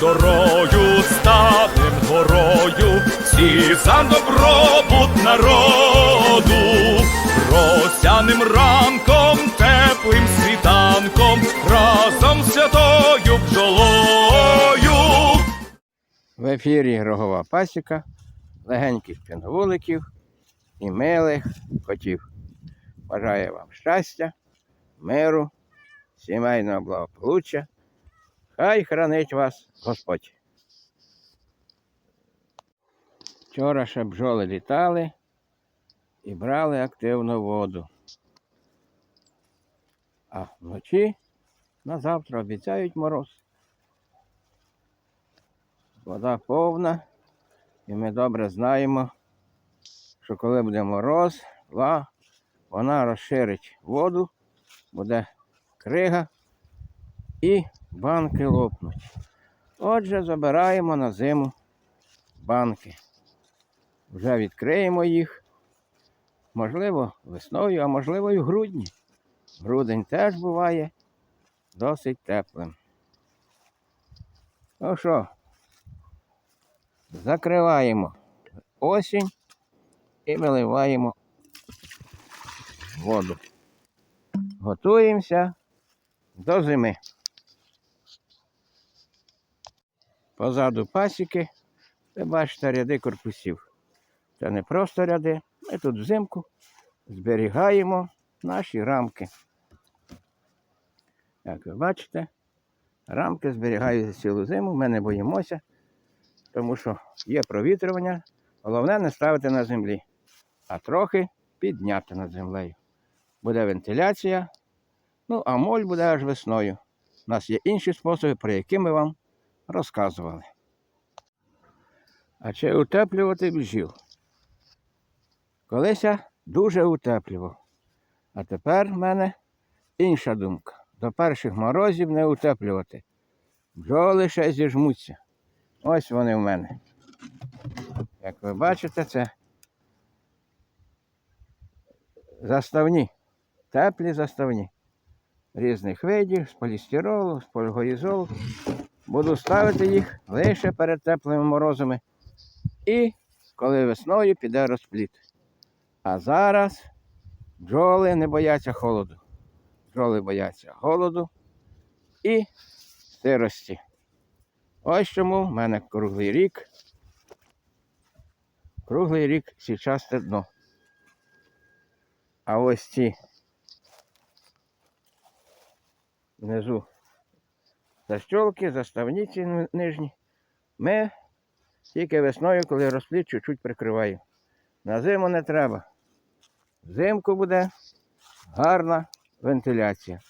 дорою станем горою, всі за добробут народу, росяним ранком, теплим світанком, разом святою бджолою. В ефірі Рогова Пасіка, легеньких піновуликів і милих котів. Бажаю вам щастя, миру, сімейного благополуччя. Хай хранить вас Господь. Вчора ще бджоли літали і брали активну воду. А вночі на завтра обіцяють мороз. Вода повна, і ми добре знаємо, що коли буде мороз, вона розширить воду, буде крига і банки лопнуть. Отже, забираємо на зиму банки. Вже відкриємо їх. Можливо, весною, а можливо і в грудні. Грудень теж буває досить теплим. Ну що, закриваємо осінь і виливаємо воду. Готуємося до зими. Позаду пасіки ви бачите ряди корпусів. Це не просто ряди. Ми тут взимку зберігаємо наші рамки. Як ви бачите, рамки зберігаються цілу зиму, ми не боїмося, тому що є провітрювання. Головне не ставити на землі, а трохи підняти над землею. Буде вентиляція, ну а моль буде аж весною. У нас є інші способи, про які ми вам розказували. А чи утеплювати бджіл? Колись я дуже утеплював. А тепер в мене інша думка. До перших морозів не утеплювати. Бджоли ще зіжмуться. Ось вони в мене. Як ви бачите, це заставні, теплі заставні. Різних видів, з полістиролу, з польгоїзолу. Буду ставити їх лише перед теплими морозами. І коли весною піде розпліт. А зараз бджоли не бояться холоду. Бджоли бояться голоду і сирості. Ось чому в мене круглий рік. Круглий рік січасте дно. А ось ці внизу защолки, заставні ці нижні. Ми тільки весною, коли розпліт, чуть-чуть прикриваю. На зиму не треба. Взимку буде гарна вентиляція.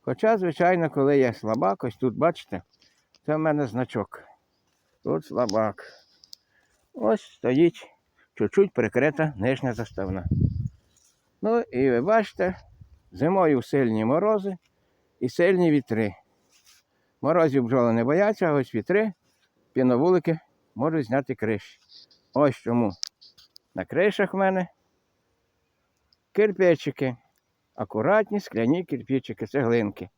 Хоча, звичайно, коли є слабак, ось тут, бачите, це в мене значок. Тут слабак. Ось стоїть чуть-чуть прикрита нижня заставна. Ну і ви бачите, зимою сильні морози і сильні вітри. Морозів бджоли не бояться, а ось вітри, піновулики можуть зняти криші. Ось чому. На кришах в мене кирпичики. Акуратні скляні кирпичики, цеглинки.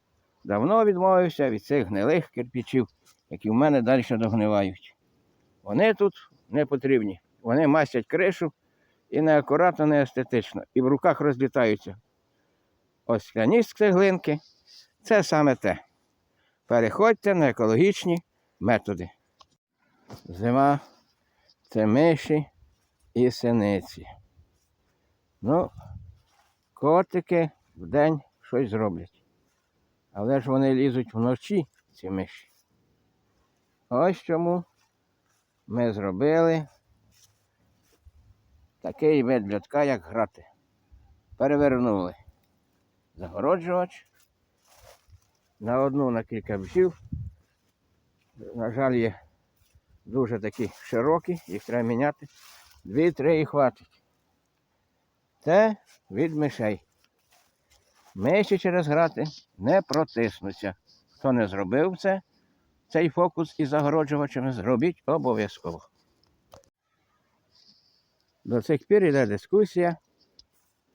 Давно відмовився від цих гнилих кирпичів, які в мене далі догнивають. Вони тут не потрібні. Вони мастять кришу і неакуратно, не естетично. І в руках розлітаються. Ось скляні цеглинки це саме те. Переходьте на екологічні методи. Зима це миші і синиці. Ну, котики вдень щось зроблять. Але ж вони лізуть вночі, ці миші. Ось чому ми зробили такий вид льотка, як грати. Перевернули загороджувач на одну на кілька бжів. На жаль, є дуже такі широкі, їх треба міняти. Дві-три і хватить. Це від мишей. Миші через грати не протиснуться. Хто не зробив це, цей фокус із загороджувачами зробіть обов'язково. До цих пір йде дискусія,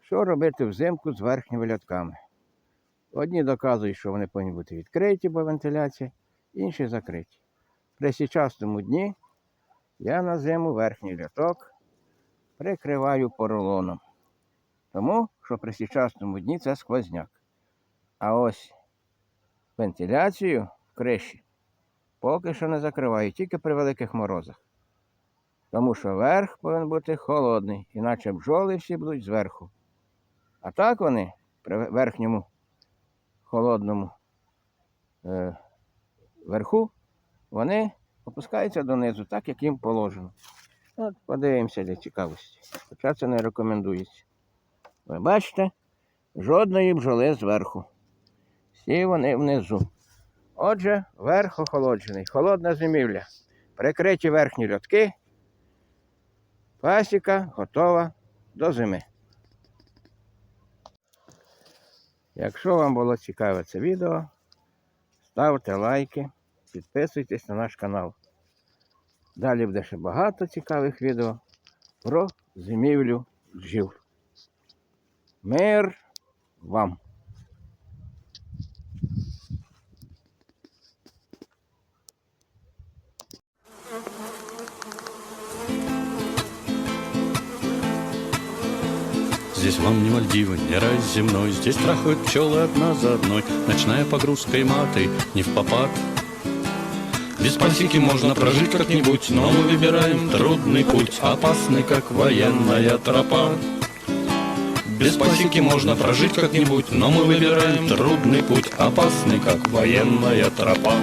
що робити взимку з верхніми льотками. Одні доказують, що вони повинні бути відкриті, бо вентиляція, інші закриті. при січастому дні я на зиму верхній льоток прикриваю поролоном. Тому що при січастому дні це сквозняк. А ось вентиляцію в криші поки що не закриваю, тільки при великих морозах. Тому що верх повинен бути холодний, іначе бджоли всі будуть зверху. А так вони при верхньому холодному е, верху, вони опускаються донизу, так як їм положено. От подивимося для цікавості. Хоча це не рекомендується. Ви бачите, жодної бджоли зверху. Всі вони внизу. Отже, верх охолоджений, холодна зимівля. Прикриті верхні льотки. Пасіка готова до зими. Якщо вам було цікаве це відео, ставте лайки, підписуйтесь на наш канал. Далі буде ще багато цікавих відео про зимівлю бджіл. Мир вам! Здесь вам не Мальдивы, не рай земной. Здесь трахают пчелы одна за одной. Ночная погрузка и маты не в попад. Без пасеки можно прожить как-нибудь Но мы выбираем трудный путь Опасный, как военная тропа. Без пасеки можно прожить как-нибудь, но мы выбираем трудный путь, опасный, как военная тропа.